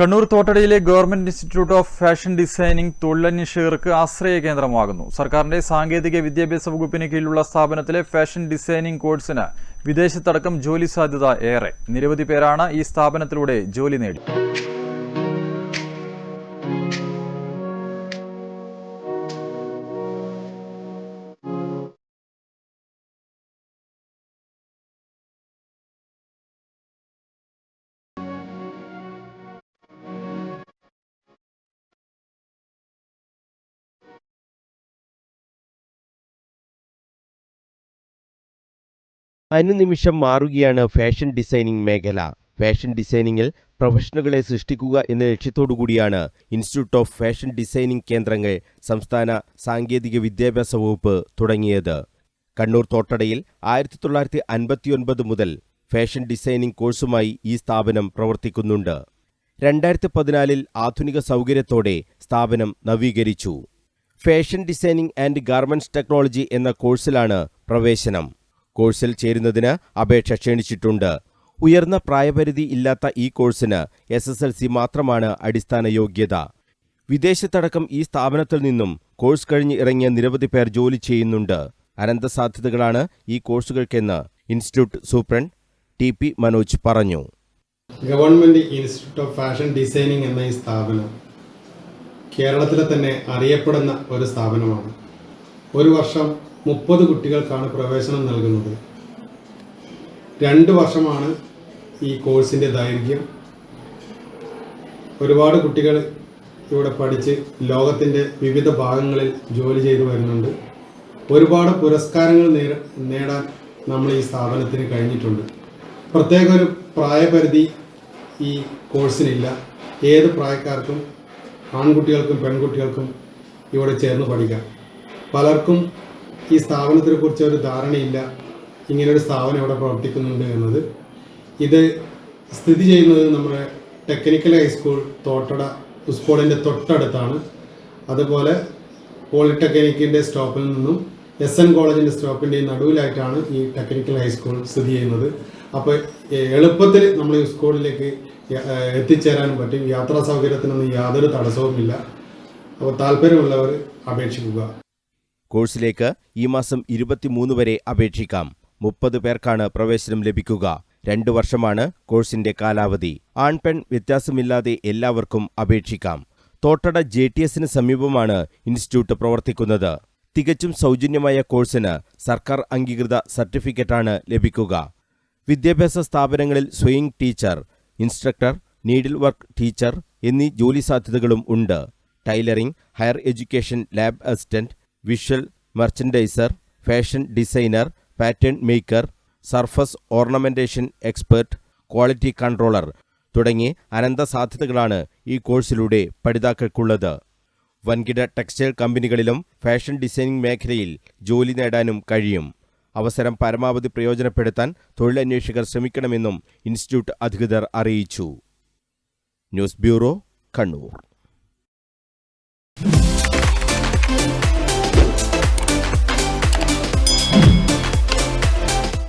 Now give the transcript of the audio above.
Kannur തോട്ടടയിലെ government institute of fashion designing തൊഴിലന്വേഷകർക്ക് ആശ്രയ കേന്ദ്രമാകുന്നു. സർക്കാരിന്റെ സാങ്കേതിക വിദ്യാഭ്യാസ വകുപ്പിന് കീഴിലുള്ള സ്ഥാപനത്തിലെ ഫാഷൻ ഡിസൈനിംഗ് കോഴ്സിന് വിദേശത്തടക്കം ജോലി സാധ്യത ഏറെ. നിരവധി പേരാണ് ഈ സ്ഥാപനത്തിലൂടെ ജോലി നേടി. അനുനിമിഷം മാറുകയാണ് ഫാഷൻ ഡിസൈനിംഗ് മേഖല. ഫാഷൻ ഡിസൈനിങ്ങിൽ പ്രൊഫഷണലുകളെ സൃഷ്ടിക്കുക എന്ന ലക്ഷ്യത്തോടുകൂടിയാണ് ഇൻസ്റ്റിറ്റ്യൂട്ട് ഓഫ് ഫാഷൻ ഡിസൈനിംഗ് കേന്ദ്രങ്ങൾ സംസ്ഥാന സാങ്കേതിക വിദ്യാഭ്യാസ വകുപ്പ് തുടങ്ങിയത്. കണ്ണൂർ തോട്ടടയിൽ ആയിരത്തി തൊള്ളായിരത്തി അൻപത്തിയൊൻപത് മുതൽ ഫാഷൻ ഡിസൈനിംഗ് കോഴ്സുമായി ഈ സ്ഥാപനം പ്രവർത്തിക്കുന്നുണ്ട്. രണ്ടായിരത്തി പതിനാലിൽ ആധുനിക സൗകര്യത്തോടെ സ്ഥാപനം നവീകരിച്ചു. Fashion designing and garments technology എന്ന കോഴ്സിലാണ് പ്രവേശനം. കോഴ്സിൽ ചേരുന്നതിന് അപേക്ഷ ക്ഷണിച്ചിട്ടുണ്ട്. ഉയർന്ന പ്രായപരിധി ഇല്ലാത്ത ഈ കോഴ്സിന് എസ് എസ് എൽ സി മാത്രമാണ് അടിസ്ഥാന യോഗ്യത. വിദേശത്തടക്കം ഈ സ്ഥാപനത്തിൽ നിന്നും കോഴ്സ് കഴിഞ്ഞ് ഇറങ്ങിയ നിരവധി പേർ ജോലി ചെയ്യുന്നുണ്ട്. അനന്ത സാധ്യതകളാണ് ഈ കോഴ്സുകൾക്കെന്ന് institute superintendent T P Manoj പറഞ്ഞു. Government institute of fashion designing എന്ന ഈ സ്ഥാപനം കേരളത്തിലെ തന്നെ അറിയപ്പെടുന്ന ഒരു സ്ഥാപനമാണ്. ഒരു വർഷം മുപ്പത് കുട്ടികൾക്കാണ് പ്രവേശനം നൽകുന്നത്. രണ്ട് വർഷമാണ് ഈ കോഴ്സിന്റെ ദൈർഘ്യം. ഒരുപാട് കുട്ടികൾ ഇവിടെ പഠിച്ച് ലോകത്തിന്റെ വിവിധ ഭാഗങ്ങളിൽ ജോലി ചെയ്തു വരുന്നുണ്ട്. ഒരുപാട് പുരസ്കാരങ്ങൾ നേടാൻ നമ്മൾ ഈ സ്ഥാപനത്തിന് കഴിഞ്ഞിട്ടുണ്ട്. പ്രത്യേക ഒരു പ്രായപരിധി ഈ കോഴ്സിനില്ല. ഏത് പ്രായക്കാർക്കും ആൺകുട്ടികൾക്കും പെൺകുട്ടികൾക്കും ഇവിടെ ചേർന്ന് പഠിക്കാം. പലർക്കും ഈ സ്ഥാപനത്തിനെ കുറിച്ച് ഒരു ധാരണയില്ല. ഇങ്ങനൊരു സ്ഥാപനം ഇവിടെ പ്രവർത്തിക്കുന്നുണ്ട് എന്നത്. ഇത് സ്ഥിതി ചെയ്യുന്നത് നമ്മുടെ ടെക്നിക്കൽ ഹൈസ്കൂൾ തോട്ടട സ്കൂളിന്റെ തൊട്ടടുത്താണ്. അതുപോലെ പോളിടെക്നിക്കിന്റെ സ്റ്റോപ്പിൽ നിന്നും എസ് എൻ കോളേജിന്റെ സ്റ്റോപ്പിന്റെ നടുവിലായിട്ടാണ് ഈ ടെക്നിക്കൽ ഹൈസ്കൂൾ സ്ഥിതി ചെയ്യുന്നത്. അപ്പോൾ എളുപ്പത്തിൽ നമ്മൾ ഈ സ്കൂളിലേക്ക് എത്തിച്ചേരാൻ പറ്റും. യാത്രാ സൗകര്യത്തിനൊന്നും യാതൊരു തടസ്സവുമില്ല. അപ്പോൾ താല്പര്യമുള്ളവർ അപേക്ഷിക്കുക. കോഴ്സിലേക്ക് ഈ മാസം ഇരുപത്തിമൂന്ന് വരെ അപേക്ഷിക്കാം. മുപ്പത് പേർക്കാണ് പ്രവേശനം ലഭിക്കുക. രണ്ടു വർഷമാണ് കോഴ്സിന്റെ കാലാവധി. ആൺപെൺ വ്യത്യാസമില്ലാതെ എല്ലാവർക്കും അപേക്ഷിക്കാം. തോട്ടട ജെ ടി എസിന് സമീപമാണ് ഇൻസ്റ്റിറ്റ്യൂട്ട് പ്രവർത്തിക്കുന്നത്. തികച്ചും സൗജന്യമായ കോഴ്സിന് സർക്കാർ അംഗീകൃത സർട്ടിഫിക്കറ്റാണ് ലഭിക്കുക. വിദ്യാഭ്യാസ സ്ഥാപനങ്ങളിൽ sewing teacher instructor needle work teacher എന്നീ ജോലി സാധ്യതകളും ഉണ്ട്. Tailoring higher education lab assistant visual merchandiser fashion designer pattern maker surface ornamentation expert quality controller തുടങ്ങി അനന്ത സാധ്യതകളാണ് ഈ കോഴ്സിലൂടെ പഠിതാക്കൾക്കുള്ളത്. വൻകിട ടെക്സ്റ്റൈൽ കമ്പനികളിലും ഫാഷൻ ഡിസൈനിംഗ് മേഖലയിൽ ജോലി നേടാനും കഴിയും. അവസരം പരമാവധി പ്രയോജനപ്പെടുത്താൻ തൊഴിലന്വേഷകർ ശ്രമിക്കണമെന്നും ഇൻസ്റ്റിറ്റ്യൂട്ട് അധികൃതർ അറിയിച്ചു. News bureau Kannur.